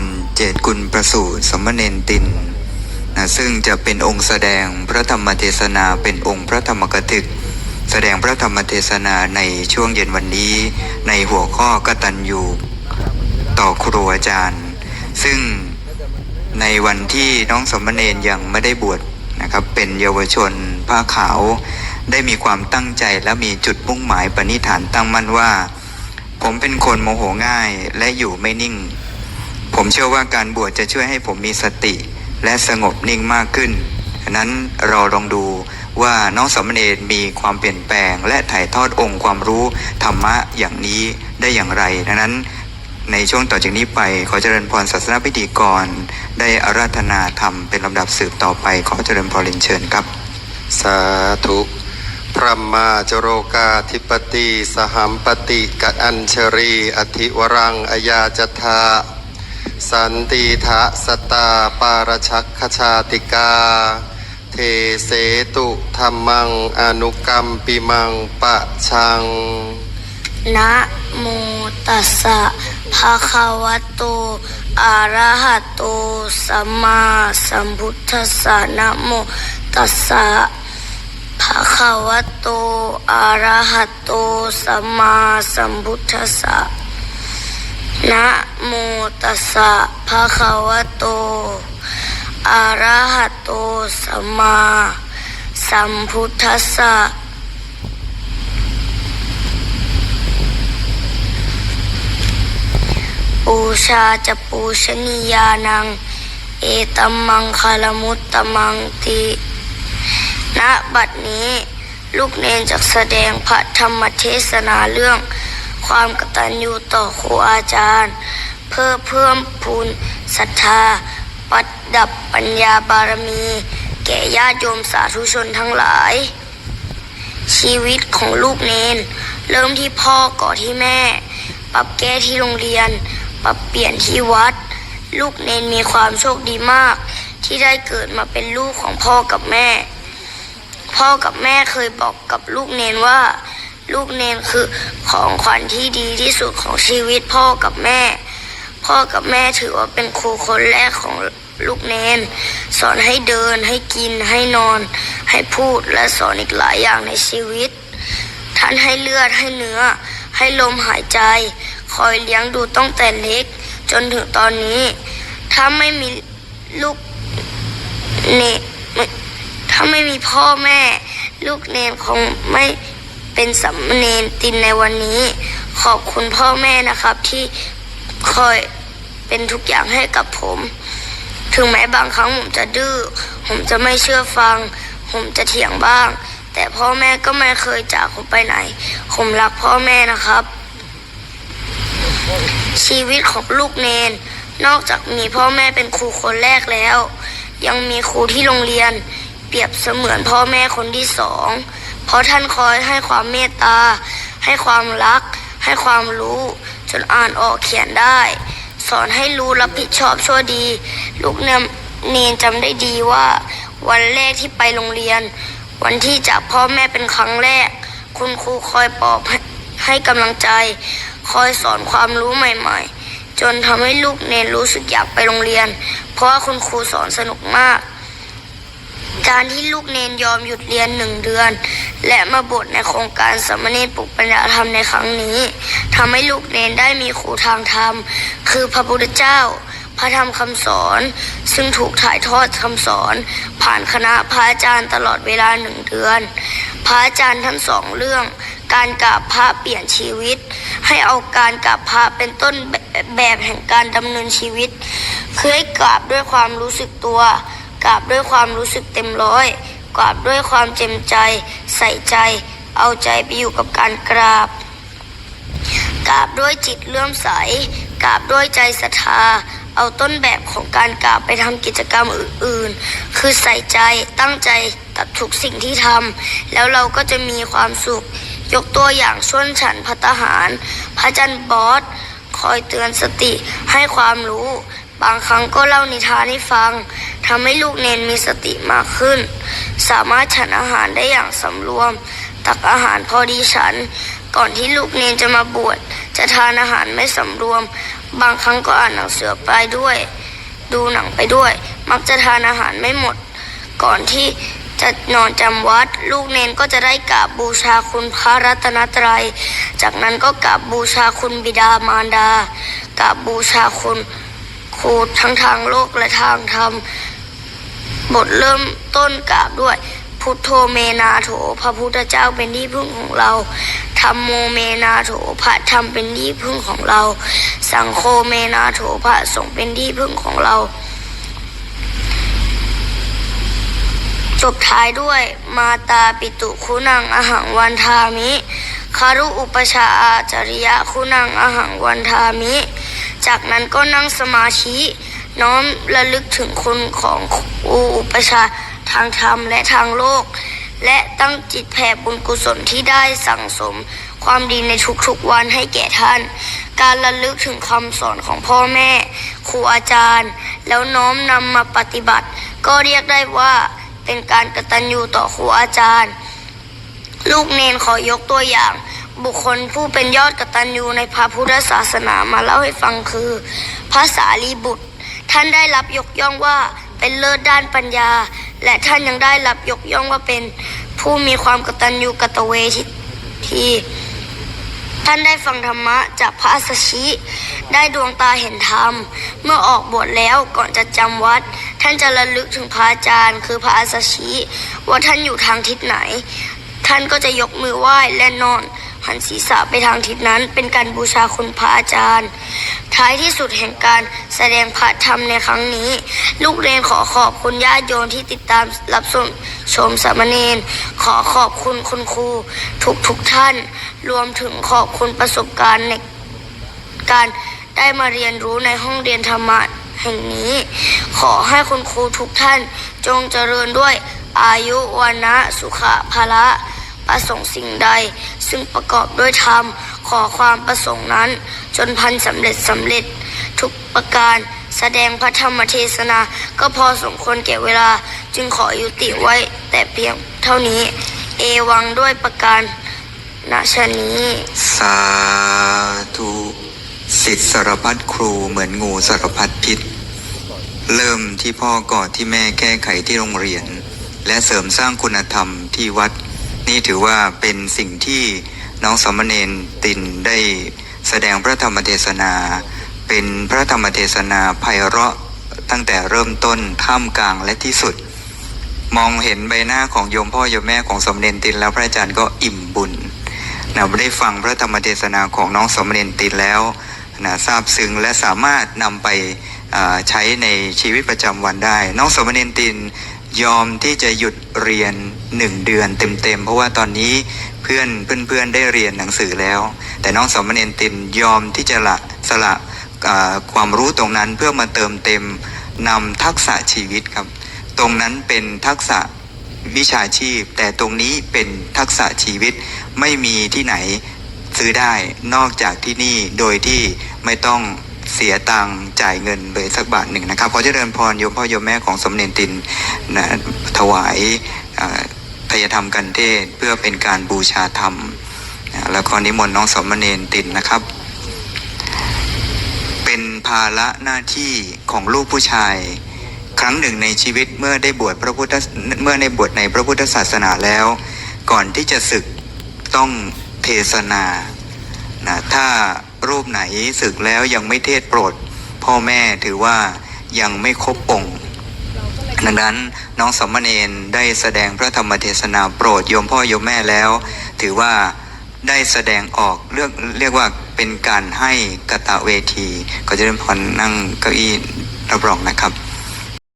รเจตกุลประสูติสมณเณรตินนะซึ่งจะเป็นองค์แสดงพระธรรมเทศนาเป็นองค์พระธรรมกถึก แสดงพระธรรมเทศนาในช่วงเย็นวันนี้ ในหัวข้อกตัญญูต่อครูอาจารย์ ซึ่งในวันที่น้องสมณเณรยังไม่ได้บวชนะครับเป็นเยาวชนผ้าขาว ได้มีความตั้งใจและมีจุดมุ่งหมายปณิธานตั้งมั่นว่า ผมเป็นคนโมโหง่ายและอยู่ไม่นิ่ง ผมเชื่อว่าการบวชจะช่วยให้ผมมีสติและสงบนิ่งมากขึ้นนั้นเราลองดูว่าน้องสมเณรมีความเปลี่ยนแปลง และถ่ายทอดองค์ความรู้ธรรมะอย่างนี้ได้อย่างไรดังนั้นในช่วงต่อจากนี้ไปขอเจริญพรศาสนาพิธีกร ได้อาราธนาธรรมเป็นลำดับสืบต่อไปขอเจริญพรเรียนเชิญครับ สาธุพระมาจโรกาธิปติ สหัมปติกัอัญชรี อธิวรัง อยาจทา สันติทะสตาปารชักขชาติกา เทเสตุธรรมังอนุกรรมปิมังปะชัง นะโมตัสสะภะคะวะโตอะระหะโตสัมมาสัมพุทธัสสะนะโมตัสสะภะคะวะโตอะระหะโตสัมมาสัมพุทธัสสะ นะโมตัสสะภะคะวะโต อะระหะโตสัมมาสัมพุทธัสสะปูชาจะปูชนียานัง เอตัมมังคารมุตตมังติณบัดนี้ ลูกเนนจะแสดงพระธรรมเทศนาเรื่อง ความกตัญญูต่อครูอาจารย์ เพื่อเพิ่มพูนศรัทธาปัดดับปัญญาบารมี แก่ญาติโยมสาธุชนทั้งหลาย ชีวิตของลูกเนน เริ่มที่พ่อก่อที่แม่ ปรับแก้ที่โรงเรียน ปรับเปลี่ยนที่วัด ลูกเนนมีความโชคดีมาก ที่ได้เกิดมาเป็นลูกของพ่อกับแม่ พ่อกับแม่เคยบอกกับลูกเนนว่า ลูกเนนคือของขวัญที่ดีที่สุดของชีวิตพ่อกับแม่ พ่อกับแม่ถือว่าเป็นครูคนแรกของลูกเนน สอนให้เดินให้กินให้นอน ให้พูดและสอนอีกหลายอย่างในชีวิต ท่านให้เลือดให้เนื้อ ให้ลมหายใจ คอยเลี้ยงดูตั้งแต่เล็ก จนถึงตอนนี้ ถ้าไม่มีลูกเนถ้าไม่มีพ่อแม่ ลูกเนนคงไม่ เป็นสามเณรตินในวันนี้ ขอบคุณพ่อแม่นะครับที่คอยเป็นทุกอย่างให้กับผม ถึงแม้บางครั้งผมจะดื้อ ผมจะไม่เชื่อฟัง ผมจะเถียงบ้าง แต่พ่อแม่ก็ไม่เคยจากผมไปไหน ผมรักพ่อแม่นะครับ ชีวิตของลูกเนน นอกจากมีพ่อแม่เป็นครูคนแรกแล้ว ยังมีครูที่โรงเรียน เปรียบเสมือนพ่อแม่คนที่สอง เพราะท่านคอยให้ความเมตตา ให้ความรัก ให้ความรู้ จนอ่านออกเขียนได้ สอนให้รู้รับผิดชอบชั่วดี ลูกเนมเนนจำได้ดีว่า วันแรกที่ไปโรงเรียน วันที่จากพ่อแม่เป็นครั้งแรก คุณครูคอยปลอบให้ให้กำลังใจ คอยสอนความรู้ใหม่ ๆ จนทำให้ลูกเนนรู้สึกอยากไปโรงเรียน เพราะว่าคุณครูสอนสนุกมาก การที่ลูกเนนยอมหยุดเรียนหนึ่งเดือน และมาบวชในโครงการสมณรปลุกปัญญาธรรมในครั้งนี้ทำให้ลูกเนนได้มีครูทางธรรม คือพระพุทธเจ้า พระธรรมคำสอน ซึ่งถูกถ่ายทอดคำสอน ผ่านคณะพระอาจารย์ตลอดเวลาหนึ่งเดือน พระอาจารย์ทั้งสองเรื่อง การกราบพระเปลี่ยนชีวิต ให้เอาการกราบพระเป็นต้นแบบแห่งการดำเนินชีวิตคือให้กราบด้วยความรู้สึกตัว กราบด้วยความรู้สึกเต็มร้อยกราบด้วยความเจ็มใจ ใส่ใจ เอาใจไปอยู่กับการกราบ กราบด้วยจิตเลื่อมใส กราบด้วยใจศรัทธา เอาต้นแบบของการกราบไปทำกิจกรรมอื่นๆ คือใส่ใจตั้งใจกับทุกสิ่งที่ทำแล้วเราก็จะมีความสุข ยกตัวอย่างช่วงฉันพัตหาร พระจันทร์บอส คอยเตือนสติให้ความรู้ บางครั้งก็เล่านิทานให้ฟังทำให้ลูกเนนมีสติมากขึ้น สามารถฉันอาหารได้อย่างสำรวม ตักอาหารพอดีฉัน ก่อนที่ลูกเนนจะมาบวชจะทานอาหารไม่สำรวม บางครั้งก็อ่านหนังสือไปด้วย ดูหนังไปด้วย มักจะทานอาหารไม่หมด ก่อนที่จะนอนจำวัด ลูกเนนก็จะได้กราบบูชาคุณพระรัตนตรัย จากนั้นก็กราบบูชาคุณบิดามารดากราบบูชาคุณ ครูทั้งทางโลกและทางธรรมบทเริ่มต้นกราบด้วย พุทโธเมนาโถ พระพุทธเจ้าเป็นที่พึ่งของเราธรรมโมเมนาโถ พระธรรมเป็นที่พึ่งของเรา สังโฆเมนาโถ พระสงฆ์เป็นที่พึ่งของเรา จบท้ายด้วยมาตาปิตุคุณังอหังวันทามิคารุอุปชาอาจริยะคุณังอหังวันทามิ จากนั้นก็นั่งสมาธิน้อมระลึกถึงคุณของครูอุปชาทางธรรมและทางโลก และตั้งจิตแผ่บุญกุศลที่ได้สั่งสม ความดีในทุกๆวันให้แก่ท่าน การระลึกถึงคำสอนของพ่อแม่ ครูอาจารย์ แล้วน้อมนำมาปฏิบัติ ก็เรียกได้ว่าเป็นการกระตัญญูต่อครูอาจารย์ ลูกเนนขอยกตัวอย่าง บุคคลผู้เป็นยอดกตัญญูในพระพุทธศาสนามาเล่าให้ฟังคือพระสารีบุตร ท่านได้รับยกย่องว่าเป็นเลิศด้านปัญญา และท่านยังได้รับยกย่องว่าเป็นผู้มีความกตัญญูกตเวทีที่ท่านได้ฟังธรรมะจากพระอัสชิ ได้ดวงตาเห็นธรรม เมื่อออกบวชแล้วก่อนจะจำวัด ท่านจะระลึกถึงพระอาจารย์ คือพระอัสสชิ ว่าท่านอยู่ทางทิศไหน ท่านก็จะยกมือไหว้และนอน หันศีรษะไปทางทิศนั้นเป็นการบูชาคุณพระอาจารย์ ท้ายที่สุดแห่งการแสดงพระธรรมในครั้งนี้ ลูกเรียนขอขอบคุณญาติโยมที่ติดตามรับชมชมสามเณรขอขอบคุณคุณครูทุกทุกท่าน รวมถึงขอบคุณประสบการณ์ในการได้มาเรียนรู้ในห้องเรียนธรรมะแห่งนี้ ขอให้คุณครูทุกท่านจงเจริญด้วยอายุวันนะสุขะภละ ประสงค์สิ่งใด ซึ่งประกอบด้วยธรรม ขอความประสงค์นั้น จนพันสำเร็จสำเร็จ ทุกประการแสดงพระธรรมเทศนา ก็พอสมควรแก่เวลา จึงขอยุติไว้ แต่เพียงเท่านี้ เอวังด้วยประการณชนี้ สาธุสิทธิสารพัดครูเหมือนงูสารพัดพิษ เริ่มที่พ่อกอดที่แม่แก้ไขที่โรงเรียน และเสริมสร้างคุณธรรมที่วัด นี่ถือว่าเป็นสิ่งที่น้องสามเณรตินได้แสดงพระธรรมเทศนา เป็นพระธรรมเทศนาไพเราะตั้งแต่เริ่มต้นท่ามกลางและที่สุด มองเห็นใบหน้าของโยมพ่อโยมแม่ของสมเด็จตินแล้วพระอาจารย์ก็อิ่มบุญนะได้ฟังพระธรรมเทศนาของน้องสมเด็จตินแล้วนะทราบซึ้งและสามารถนำไปใช้ในชีวิตประจำวันได้ น้องสมเด็จตินยอมที่จะหยุดเรียน หนึ่งเดือนเต็มๆ เพราะว่าตอนนี้เพื่อนเพื่อนๆได้เรียนหนังสือแล้ว แต่น้องสมเด็จตินยอมที่จะละสละความรู้ตรงนั้นเพื่อมาเติมเต็มนำทักษะชีวิตครับ ตรงนั้นเป็นทักษะวิชาชีพ แต่ตรงนี้เป็นทักษะชีวิตไม่มีที่ไหนซื้อได้นอกจากที่นี่โดยที่ไม่ต้องเสียตังจ่ายเงินเลยสักบาทหนึ่งนะครับขอเจริญพรโยมพ่อโยมแม่ของสมเด็จตินนะถวายอ่า ทายธรรมกันเทศเพื่อเป็นการบูชาธรรมนะแล้วก็นิมนต์น้องสมเณรตินนะครับ เป็นภาระหน้าที่ของลูกผู้ชาย ครั้งหนึ่งในชีวิตเมื่อได้บวชพระพุทธเมื่อในบวชในพระพุทธศาสนาแล้ว ก่อนที่จะศึกต้องเทศนานะถ้ารูปไหนศึกแล้วยังไม่เทศโปรด พ่อแม่ถือว่ายังไม่ครบองค์ ดังนั้นน้องสมณเณรได้แสดงพระธรรมเทศนาโปรดโยมพ่อโยมแม่แล้ว ถือว่าได้แสดงออกเรียกเรียกว่าเป็นการให้กตะเวที ก็จะเริ่มพรนั่งเก้าอี้รับรองนะครับ